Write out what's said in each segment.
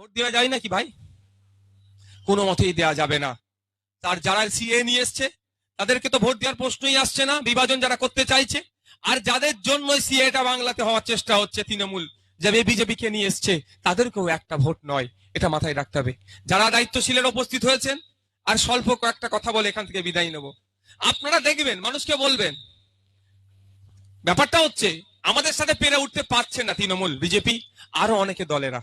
Vote দেওয়া যায় নাকি ভাই? কোনো মতেই দেওয়া যাবে না। তার যারা সিএ নিয়ে এসছে, তাদেরকে তো ভোট দেওয়ার প্রশ্নই আসছে না, বিভাজন যারা করতে চাইছে। আর যাদের জন্য সিএটা বাংলাতে হওয়ার চেষ্টা হচ্ছে তৃণমূল যাবে বিজেপি কে নিয়ে এসছে, তাদেরকেও একটা ভোট নয়, এটা মাথায় রাখতে হবে। যারা দায়িত্বশীলের উপস্থিত হয়েছেন, আর স্বল্প কয়েকটা কথা বলে এখান থেকে বিদায় নেব। আপনারা দেখবেন, মানুষকে বলবেন, ব্যাপারটা হচ্ছে, আমাদের সাথে পেরে উঠতে পারছে না তৃণমূল, বিজেপি, আরও অনেকে দলেরা।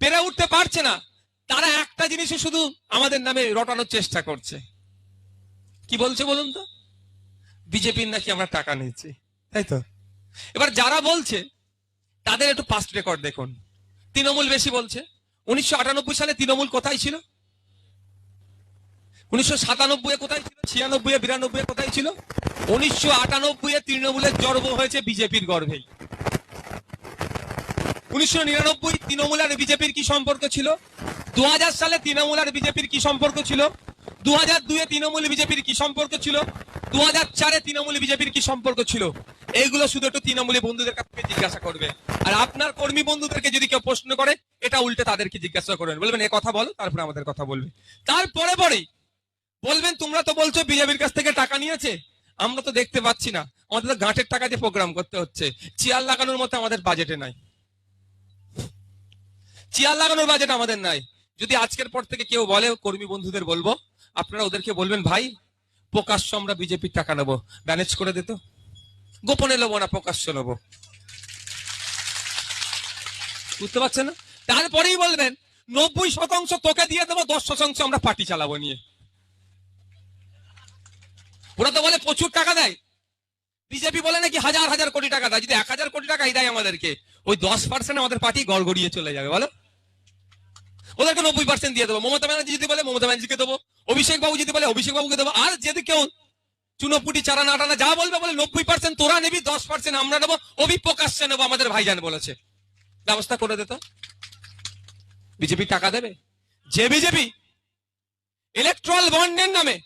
পেরে উঠতে পারছে না। তারা একটা জিনিসই শুধু আমাদের নামে রটানোর চেষ্টা করছে। কি বলছে বলুন তো? বিজেপির নাকি আমরা টাকা নিচ্ছি তাই তো? এবার যারা বলছে, তাদের একটু পাস্ট রেকর্ড দেখুন। তৃণমূল বেশি বলছে। উনিশশো আটানব্বই সালে তৃণমূল কোথায় ছিল? উনিশশো সাতানব্বই কোথায় ছিল? ছিয়ানব্বই বিরানব্বই কোথায় ছিল? উনিশশো আটানব্বই তৃণমূলের জন্ম হয়েছে বিজেপির গর্ভেই। উনিশশো নিরানব্বই তৃণমূল আর বিজেপির কি সম্পর্ক ছিল? দু হাজার সালে তৃণমূল আর বিজেপির কি সম্পর্ক ছিল? দু হাজার দুয়ে তৃণমূল বিজেপির কি সম্পর্ক ছিল? দু হাজার চারে তৃণমূল বিজেপির কি সম্পর্ক ছিল? এইগুলো শুধু একটু তৃণমূলী বন্ধুদের কাছ জিজ্ঞাসা করবে। আর আপনার কর্মী বন্ধুদেরকে যদি কেউ প্রশ্ন করে, এটা উল্টে তাদেরকে জিজ্ঞাসা করবেন। বলবেন, এ কথা বলো, তারপরে আমাদের কথা বলবে। তারপরে পরেই বলবেন, তোমরা তো বলছো বিজেপির কাছ থেকে টাকা নিয়েছে? আমরা তো দেখতে পাচ্ছি না। আমাদের তো গাঁটের টাকা দিয়ে প্রোগ্রাম করতে হচ্ছে। চেয়ার লাগানোর মতো আমাদের বাজেটে নাই। চেয়ার লাগানোর বাজেট আমাদের নাই। যদি আজকের পর থেকে কেউ বলে, কর্মী বন্ধুদের বলব, আপনারা ওদেরকে বলবেন, ভাই, প্রকাশ্য আমরা বিজেপির টাকা নেব ম্যানেজ করে দিত গোপনে নেব না, প্রকাশ্য নেব। বুঝতে পারছেন না? তারপরেই বলবেন, নব্বই শতাংশ তোকে দিয়ে দেবো, দশ শতাংশ আমরা পার্টি চালাবো নিয়ে। ওরা তো বলে, প্রচুর টাকা দেয়। বিজেপি বলে নাকি হাজার হাজার কোটি টাকা দেয়। যদি এক হাজার কোটি টাকাই দেয় আমাদেরকে, ওই দশ পার্সেন্ট আমাদের পার্টি গড়গড়িয়ে চলে যাবে, বলো। ওদেরকে নব্বই পার্সেন্ট দিয়ে দেবো। মমতা ব্যানার্জি যদি বলে, মমতা ব্যানার্জিকে দেবো। অভিষেক বাবু যদি বলে অভিষেক বাবুকে দেবো। আর যদি কেউ চুনোপুটি, চারা নাটানা যা বলবে বলে, নব্বই পার্সেন্ট তোরা নিবি, দশ পার্সেন্ট আমরা নেব। অভিপ্রকাশ্যে নেব, আমাদের ভাইজান বলেছে। ব্যবস্থা করে দিত বিজেপি টাকা দেবে? যে বিজেপি ইলেকট্রাল বন্ডের নামে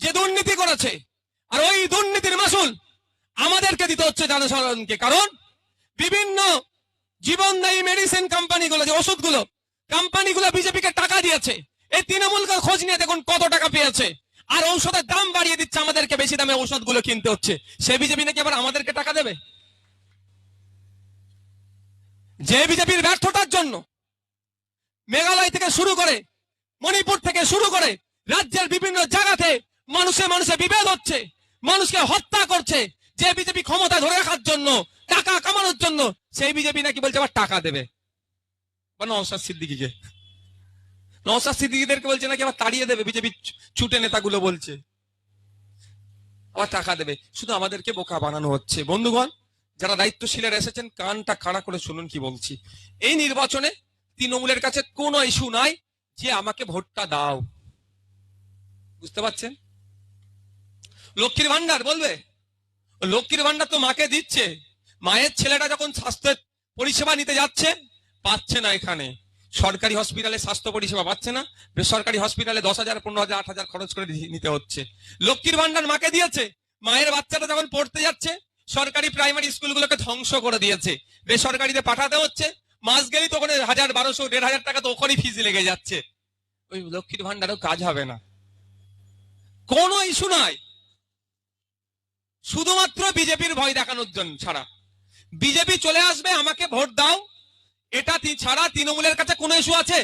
যে দুর্নীতি করেছে, আর ওই দুর্নীতির মাসুল আমাদেরকে দিতে হচ্ছে জনসাধারণকে। কারণ বিভিন্ন জীবনদায়ী মেডিসিন কোম্পানিগুলো যে ওষুধগুলো কোম্পানিগুলো বিজেপিকে টাকা দিয়েছে। এই তৃণমূলকে খোঁজ নিয়ে দেখুন কত টাকা পেয়েছে। আর ঔষধের দাম বাড়িয়ে দিচ্ছে আমাদেরকে, বেশি দামে ঔষধগুলো কিনতে হচ্ছে। সে বিজেপি নাকি আবার আমাদেরকে টাকা দেবে? যে বিজেপির ব্যর্থতার জন্য মেঘালয় থেকে শুরু করে, মণিপুর থেকে শুরু করে রাজ্যের বিভিন্ন জায়গাতে মানুষে মানুষে বিভেদ হচ্ছে, মানুষকে হত্যা করছে। যে বিজেপি ক্ষমতা ধরে রাখার জন্য, টাকা কামানোর জন্য, সেই বিজেপি নাকি বলছে আবার টাকা দেবে। বা নওসাদ সিদ্দিকিকে। নওসাদ সিদ্দিকিদেরকে বলছে নাকি আবার তাড়িয়ে দেবে, বিজেপি ছুটে নেতাগুলো বলছে। আবার টাকা দেবে। শুধু আমাদেরকে বোকা বানানো হচ্ছে। বন্ধুগণ, যারা দায়িত্বশীলের এসেছেন, কানটা খাড়া করে শুনুন কি বলছি। এই নির্বাচনে তৃণমূলের কাছে কোনো ইস্যু নাই যে আমাকে ভোটটা দাও। বুঝতে পারছেন? লক্ষ্মীর ভান্ডার বলবে? লক্ষ্মীর ভান্ডার তো মাকে দিচ্ছে। মায়ের ছেলেটা যখন স্বাস্থ্য পরিষেবা নিতে যাচ্ছে পাচ্ছে না এখানে। সরকারি হসপিটালে স্বাস্থ্য পরিষেবা পাচ্ছে না। বেসরকারি হসপিটালে দশ হাজার, পনেরো হাজার, আট হাজার খরচ করে নিতে হচ্ছে। লক্ষ্মীর ভান্ডার মাকে দিয়েছে। মায়ের বাচ্চাটা যখন পড়তে যাচ্ছে, সরকারি প্রাইমারি স্কুলগুলোকে ধ্বংস করে দিয়েছে। বেসরকারিতে পাঠাতে হচ্ছে। মাস গেলেই তো ওখানে হাজার, বারোশো, দেড় হাজার টাকা তো ওখানেই ফিজ লেগে যাচ্ছে। ওই লক্ষ্মীর ভান্ডারও কাজ হবে না। কোনো ইস্যু নাই। শুধুমাত্র বিজেপির ভয় দেখানোর জন্য ছাড়া। বিজেপি চলে আসবে, আমাকে ভোট দাও। এটা ছাড়া তৃণমূলের কাছে কোনো ইস্যু আছে?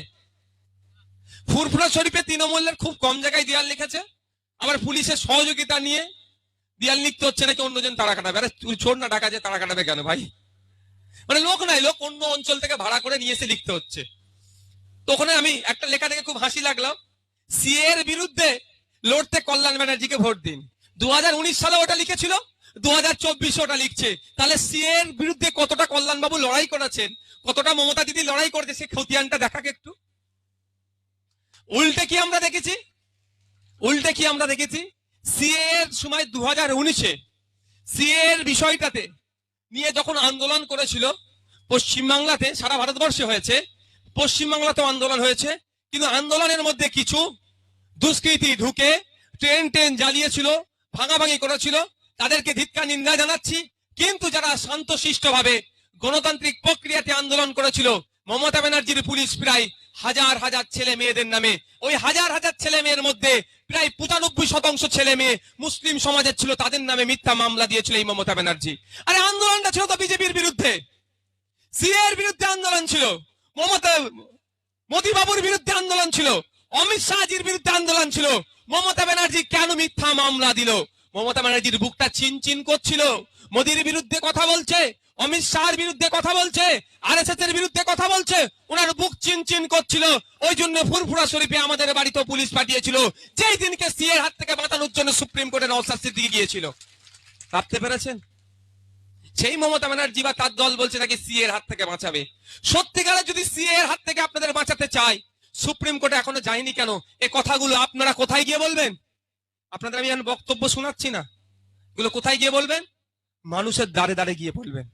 ফুরফুরা শরীফে তৃণমূলের খুব কম জায়গায় দেয়াল লিখেছে। আবার পুলিশের সহযোগিতা নিয়ে দেয়াল লিখতে হচ্ছে নাকি অন্যজন তারা কাটাবে? আরে তুই ছোট না টাকা যে তারা কাটাবে কেন ভাই? মানে লোক নাই, লোক অন্য অঞ্চল থেকে ভাড়া করে নিয়ে এসে লিখতে হচ্ছে। তো ওখানে আমি একটা লেখা দেখে খুব হাসি লাগল। সিএ এর বিরুদ্ধে লড়তে কল্যাণ ব্যানার্জিকে ভোট দিন। দু হাজার উনিশ সালে ওটা লিখেছিল। দু ওটা লিখছে। তাহলে সিএ এর বিরুদ্ধে কতটা কল্যাণ বাবু লড়াই করেছেন? কতটা মমতা দিদি লড়াই করেছে? সে খতিয়ানটা দেখাকে একটু। উল্টে কি আমরা দেখেছি? উল্টে কি আমরা দেখেছি? সিএ এর সময় দু হাজার উনিশে সিএ এর বিষয়টাতে নিয়ে যখন আন্দোলন করেছিল, পশ্চিমবাংলাতে সারা ভারতবর্ষে হয়েছে, পশ্চিমবাংলাতেও আন্দোলন হয়েছে, কিন্তু আন্দোলনের মধ্যে কিছু দুষ্কৃতী ঢুকে ট্রেন ট্রেন জ্বালিয়েছিল, ভাঙাভাঙি করেছিল তাদেরকে ধিক্কার, নিন্দা জানাচ্ছি। কিন্তু যারা শান্তশিষ্ট ভাবে গণতান্ত্রিক প্রক্রিয়াতে আন্দোলন করেছিল, মমতা ব্যানার্জির পুলিশ প্রায় হাজার হাজার ছেলে মেয়েদের নামে, ওই হাজার হাজার ছেলে মেয়ের মধ্যে প্রায় পঁচানব্বই শতাংশ ছেলে মেয়ে মুসলিম সমাজের ছিল, তাদের নামে মিথ্যা মামলা দিয়েছিল এই মমতা ব্যানার্জি। আরে আন্দোলনটা ছিল তো বিজেপির বিরুদ্ধে। সিএর বিরুদ্ধে আন্দোলন ছিল, মমতা মোদী বাবুর বিরুদ্ধে আন্দোলন ছিল, অমিত শাহজির বিরুদ্ধে আন্দোলন ছিল, মমতা ব্যানার্জি কেন মিথ্যা মামলা দিল? মমতা ব্যানার্জির বুকটা চিন চিন করছিল। মোদীর বিরুদ্ধে কথা বলছে, অমিত শাহর বিরুদ্ধে কথা বলছে আর এর বিরুদ্ধে কথা বলছে, ওনার বুক চিন চিন করছিল। ওই জন্য ফুরফুরা শরীফে আমাদের বাড়িতে পুলিশ পাঠিয়েছিল। যেই দিনকে সিএর হাত থেকে বাঁচানোর জন্য সুপ্রিম কোর্টের নওসাদ দিকে গিয়েছিল। ভাবতে পেরেছেন? সেই মমতা ব্যানার্জি বা তার দল বলছে নাকি সি এর হাত থেকে বাঁচাবে। সত্যিকারে যদি সি এর হাত থেকে আপনাদের বাঁচাতে চাই সুপ্রিম কোর্টে এখনও যায়নি কেন? এ কথাগুলো আপনারা কোথায় গিয়ে বলবেন? আপনাদের আমি বক্তব্য শোনাচ্ছি না। এগুলো কোথায় গিয়ে বলবেন? মানুষের দাঁড়ে দাঁড়ে গিয়ে বলবেন।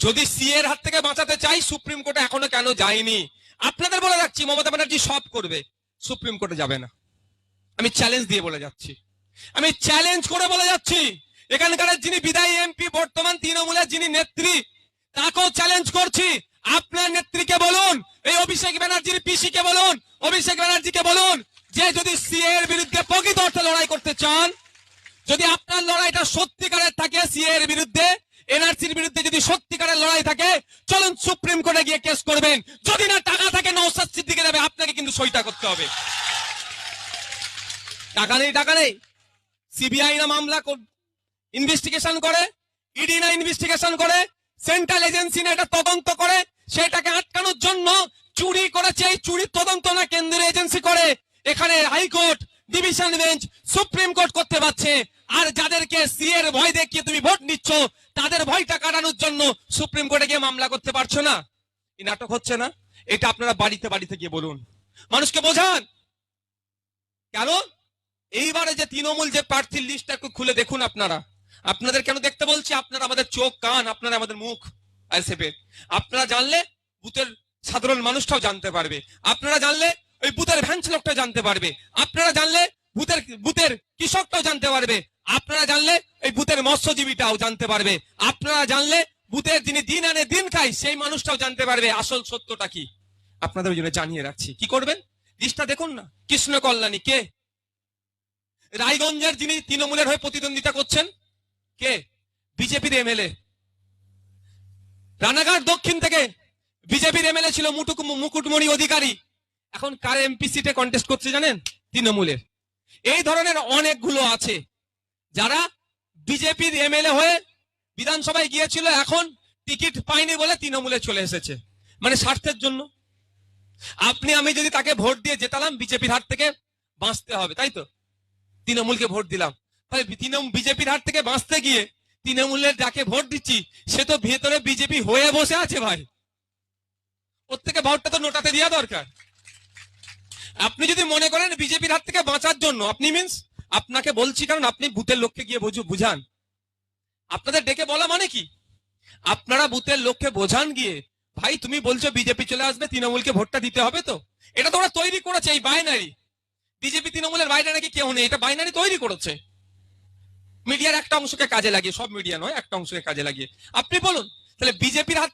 যদি সি এর হাত থেকে বাঁচাতে চাই, সুপ্রিম কোর্টে এখনও কেন যায়নি? আপনাদের বলে রাখছি, মমতা ব্যানার্জি সব করবে। সুপ্রিম কোর্টে যাবে না। আমি চ্যালেঞ্জ দিয়ে বলে যাচ্ছি। আমি চ্যালেঞ্জ করে বলে যাচ্ছি। এখানকার যিনি বিদায়ী এমপি, বর্তমান তৃণমূলের যিনি নেত্রী, তাকেও চ্যালেঞ্জ করছি। আপনার নেত্রীকে বলুন, এই অভিষেক ব্যানার্জির পিসিকে বলুন, অভিষেক ব্যানার্জিকে বলুন যে যদি সিএ এর বিরুদ্ধে প্রকৃত অর্থে লড়াই করতে চান, যদি আপনার লড়াইটা সত্যিকারের থাকে সিএ এর বিরুদ্ধে, এনআরসির বিরুদ্ধে যদি সত্যিকারের লড়াই থাকে, চলুন সুপ্রিম কোর্টে গিয়ে কেস করবেন। যদি না টাকা থাকে নৌসাদ সিদ্দিকে যাবে আপনাকে কিন্তু সইটা করতে হবে। টাকা নেই টাকা নেই। সিবিআই না মামলা ইনভেস্টিগেশন করে ইডি না ইনভেস্টিগেশন করে সেন্ট্রাল এজেন্সি না এটা তদন্ত করে, সেটাকে আটকানোর জন্য চুরি করেছে, এই চুরির তদন্ত না কেন্দ্রীয় এজেন্সি করে। এখানে high court, division bench, supreme court করতে পারছে আর যাদেরকে সি এর ভয় দেখিয়ে তুমি ভোট নিচ্ছ, তাদের ভয়টা কাটানোর জন্য সুপ্রিম কোর্টে গিয়ে মামলা করতে পারছ না। এই নাটক হচ্ছে না? এটা আপনারা বাড়িতে বাড়িতে গিয়ে বলুন। মানুষকে বোঝান। কেন? এইবারে যে তৃণমূল যে প্রার্থীর লিস্টটা একটু খুলে দেখুন আপনারা। আপনাদের কেন দেখতে বলছি? আপনারা আমাদের চোখ, কান, আপনারা আমাদের মুখ আইসেপের আপনারা জানলে বুথের সাধারণ মানুষটাও জানতে পারবে। আপনারা জানলে ওই বুথের ভ্যান্স লোকটা জানতে পারবে। আপনারা জানলে বুথের বুথের কৃষকটাও জানতে পারবে। আপনারা জানলে ওই বুথের মৎস্যজীবীটাও জানতে পারবে। আপনারা জানলে বুথের যিনি দিন আনে দিন খায়, সেই মানুষটাও জানতে পারবে আসল সত্যটা কি। আপনাদের ওই জন্য জানিয়ে রাখছি। কি করবেন? লিস্টটা দেখুন না। কৃষ্ণ কল্যাণী, কে? রায়গঞ্জের যিনি তৃণমূলের হয়ে প্রতিদ্বন্দ্বিতা করছেন, কে? বিজেপির এমএলএ। রানাঘাট দক্ষিণ থেকে বিজেপির এমএলএ ছিল মুটুক মুকুটমণি অধিকারী। এখন কার এমপি সিটে কন্টেস্ট করছে জানেন? তৃণমূলের। এই ধরনের অনেকগুলো আছে। যারা বিজেপির এমএলএ হয়ে বিধানসভায় গিয়েছিল, এখন টিকিট পায়নি বলে তৃণমূলে চলে এসেছে। মানে স্বার্থের জন্য। আপনি, আমি যদি তাকে ভোট দিয়ে জেতালাম বিজেপির হাত থেকে বাঁচতে হবে, তাই তো? তৃণমূলকে ভোট দিলাম। তাহলে তৃণমূল বিজেপির হাত থেকে বাঁচতে গিয়ে তৃণমূলের যাকে ভোট দিচ্ছি, সে তো ভেতরে বিজেপি হয়ে বসে আছে ভাই। ওর থেকে ভোটটা তো নোটাতে দেওয়া দরকার। আপনি যদি মনে করেন বিজেপির হাত থেকে বাঁচার জন্য, আপনি মিন্স আপনাকে বলছি কারণ আপনি বুথের লোককে গিয়ে বুঝু বুঝান। আপনাদের ডেকে বলা মানে কি? আপনারা বুথের লোককে বোঝান গিয়ে, ভাই, তুমি বলছো বিজেপি চলে আসবে, তৃণমূলকে ভোটটা দিতে হবে তো? এটা তো ওরা তৈরি করেছে, এই বাইনারি বিজেপি তৃণমূলের বাইরে নাকি কেউ নেই, এটা বাইনারি তৈরি করেছে। মিডিয়ার একটা অংশকে কাজে লাগিয়ে, সব মিডিয়া নয়, একটা অংশকে কাজে লাগিয়ে। আপনি বলুন, তাহলে বিজেপির হাত